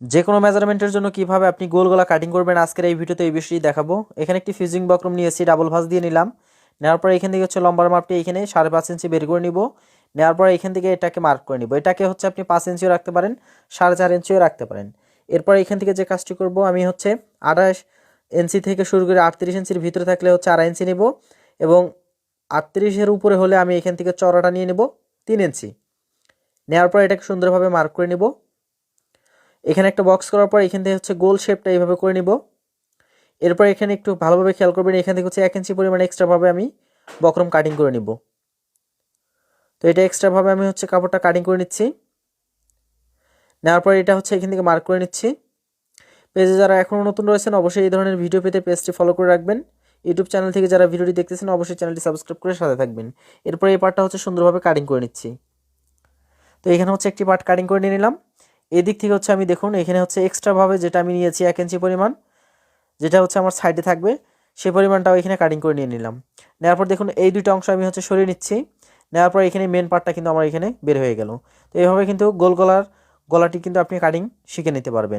যে কোনো মেজারমেন্টের জন্য কীভাবে আপনি গোল গলা কাটিং করবেন, আজকের এই ভিডিওতে এই বিষয়টি দেখাবো। এখানে একটি ফিউজিং বক্রম নিয়েছি ডাবল ভাঁজ দিয়ে নিলাম। নেওয়ার পর এখান থেকে হচ্ছে লম্বার মাপটি এখানে সাড়ে পাঁচ ইঞ্চি বের করে নিব। নেওয়ার পর এখান থেকে এটাকে মার্ক করে নিব। এটাকে হচ্ছে আপনি পাঁচ ইঞ্চিও রাখতে পারেন, সাড়ে চার ইঞ্চিও রাখতে পারেন। এরপর এখান থেকে যে কাজটি করব, আমি হচ্ছে আঠাশ ইঞ্চি থেকে শুরু করে আটত্রিশ ইঞ্চির ভিতরে থাকলে হচ্ছে আড়াই ইঞ্চি নেব এবং আটত্রিশের উপরে হলে আমি এখান থেকে চড়াটা নিয়ে নেব তিন ইঞ্চি নেওয়ার পর এটাকে সুন্দরভাবে মার্ক করে নিব। এখানে একটা বক্স করার পর এখান থেকে হচ্ছে গোল শেপটা এইভাবে করে নিব। এরপর এখানে একটু ভালোভাবে খেয়াল করবেন, এখান থেকে হচ্ছে এক ইঞ্চি পরিমাণ এক্সট্রাভাবে আমি বকরম কাটিং করে নিব। তো এটা এক্সট্রাভাবে আমি হচ্ছে কাপড়টা কাটিং করে নিচ্ছি। নেওয়ার পর এটা হচ্ছে এখান থেকে মার্ক করে নিচ্ছি। পেজে যারা এখনও নতুন রয়েছেন, অবশ্যই এই ধরনের ভিডিও পেতে পেজটি ফলো করে রাখবেন। ইউটিউব চ্যানেল থেকে যারা ভিডিওটি দেখতেছেন, অবশ্যই চ্যানেলটি সাবস্ক্রাইব করে সাথে থাকবেন। এরপর এই পার্টটা হচ্ছে সুন্দরভাবে কাটিং করে নিচ্ছি। তো এখানে হচ্ছে একটি পার্ট কাটিং করে নিয়ে নিলাম। এই দিক থেকে হচ্ছে আমি দেখুন, এখানে হচ্ছে এক্সট্রাভাবে যেটা আমি নিয়েছি এক ইঞ্চি পরিমাণ, যেটা হচ্ছে আমার সাইডে থাকবে সে পরিমাণটাও এখানে কাটিং করে নিয়ে নিলাম। নেওয়ার পর দেখুন, এই দুইটা অংশ আমি হচ্ছে সরিয়ে নিচ্ছি। নেওয়ার পর এখানে মেন পার্টটা কিন্তু আমার এখানে বের হয়ে গেল। তো এইভাবে কিন্তু গোল গলার গলাটি কিন্তু আপনি কাটিং শিখে নিতে পারবেন।